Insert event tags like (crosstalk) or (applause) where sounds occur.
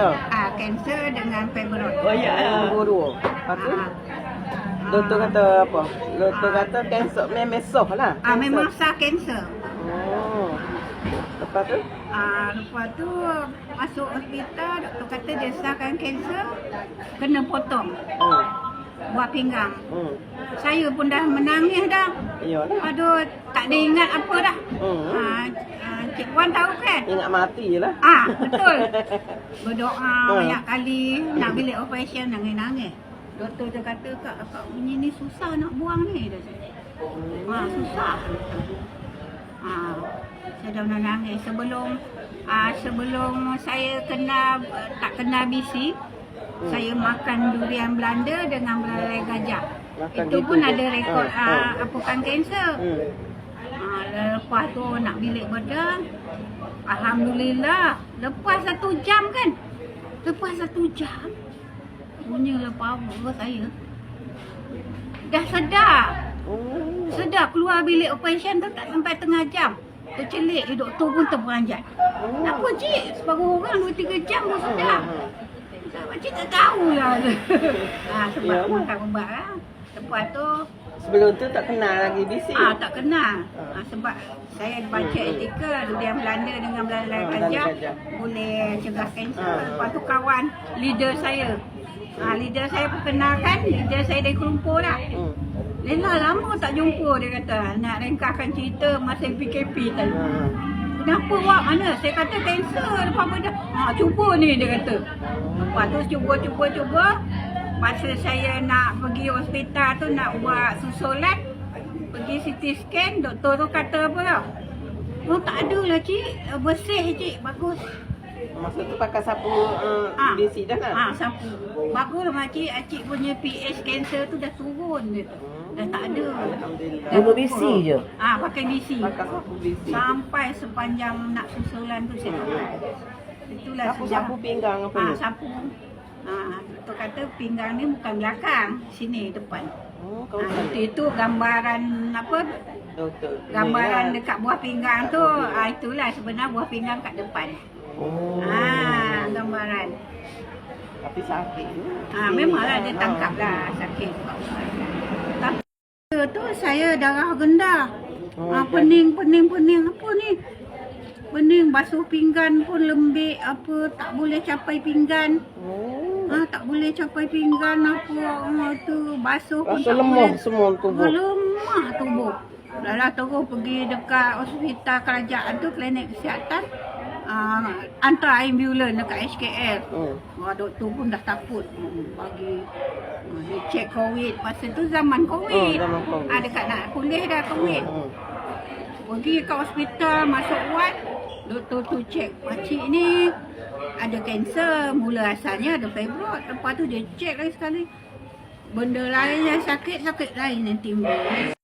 kanser. Ah, kanser dengan fibroid. Oh ya, nombor dua. Lepas tu, Ah. doktor kata apa? Doktor kata kanser memang sah lah. Ah, memang sah kanser. Oh. Lepas tu? Ah, lepas tu masuk hospital, doktor kata dia sahkan kanser, kena potong Hmm. buah pinggang. Hmm. Saya pun dah menangis dah. Iyalah. Aduh, tak ada ingat apa dah. Hmm. Ah, ah, Wan tahu kan? Ingat mati je lah. Ah, (laughs) betul. Berdoa Hmm. banyak kali nak bilik operation nangis-nangis. Doktor dia kata kak, kak punya ni susah nak buang ni dia cakap. Ah, susah. Ah, saya dah nangis sebelum ah, sebelum saya kena tak kena BC, Hmm. saya makan durian Belanda dengan belalai gajah. Makan Itu gitu pun je. ada rekod Ah, ah, ah. apa kan kanser. Hmm. Ah, lepas tu nak bilik bedah. Alhamdulillah. Lepas satu jam kan. Lepas satu jam. Punya power saya. Dah sedar. Oh. Sedar keluar bilik operation tu tak sampai tengah jam. Tercelik je doktor pun terperanjat. Oh. Apa cik? Sebagai orang 2-3 jam pun sedar. Hmm, Cik tak tahulah. ha, (laughs) sebab Ya. makan ubat lah. Lepas tu Sebelum tu tak kenal lagi BC. Ah tak kenal. Ah, sebab saya baca artikel durian Belanda dengan Belanda Ah, gajah Belanda gajah. boleh cegah kanser. Ah. Lepas tu kawan leader saya. Ah leader saya perkenalkan, leader saya dari Kuala Lumpur dah. Hmm. Lela lama tak jumpa dia kata. Nak ringkaskan cerita masa PKP tadi. Hmm. Kenapa wak mana? Saya kata kanser lepas benda. Ha cuba ni dia kata. Lepas tu cuba cuba cuba. Masa saya nak pergi hospital tu nak buat susulan. Pergi CT scan, doktor tu kata apa tau? Oh tak ada lah cik, bersih cik, bagus. Masa tu pakai sapu uh, Ah. BC dah kan? Ah, sapu. Bagus lah cik, cik punya pH kanser tu dah turun dia tu. Dah tak ada. Alhamdulillah. BC je. Ah, pakai BC. Pakai sapu BC. Sampai sepanjang nak susulan tu saya pakai. Itulah Sapu-sapu pinggang apa Ah, ni? sapu. Ah, tu kata pinggang ni bukan belakang, sini depan. Oh, kau kan itu, itu gambaran apa? doktor. Gambaran dekat buah pinggang tu. Ah, itulah sebenarnya buah pinggang kat depan. Oh. Ah, gambaran. Tapi sakit juga. Ah, memanglah dia tangkap lah sakit. Tapi tu saya darah rendah. Oh, Ah, kan. pening, pening, pening. Apa ni? Pening, basuh pinggan pun lembik. Apa, tak boleh capai pinggan. Oh. Ah, tak boleh capai pinggan apa ah, tu basuh pun Rasa tak lemah boleh. semua tubuh. Lemah tubuh. Dah lah terus pergi dekat hospital kerajaan tu, klinik kesihatan. Uh, hantar ambulans dekat HKL. Hmm. Wah, doktor pun dah takut hmm, bagi uh, dia check COVID. Masa tu zaman COVID. Oh, zaman COVID. Ah, dekat nak pulih dah COVID. Hmm. Pergi ke hospital, masuk ward. Doktor tu check, makcik ni ada kanser. Mula asalnya ada fibroid. Lepas tu dia check lagi sekali. Benda lain yang sakit, sakit lain yang timbul.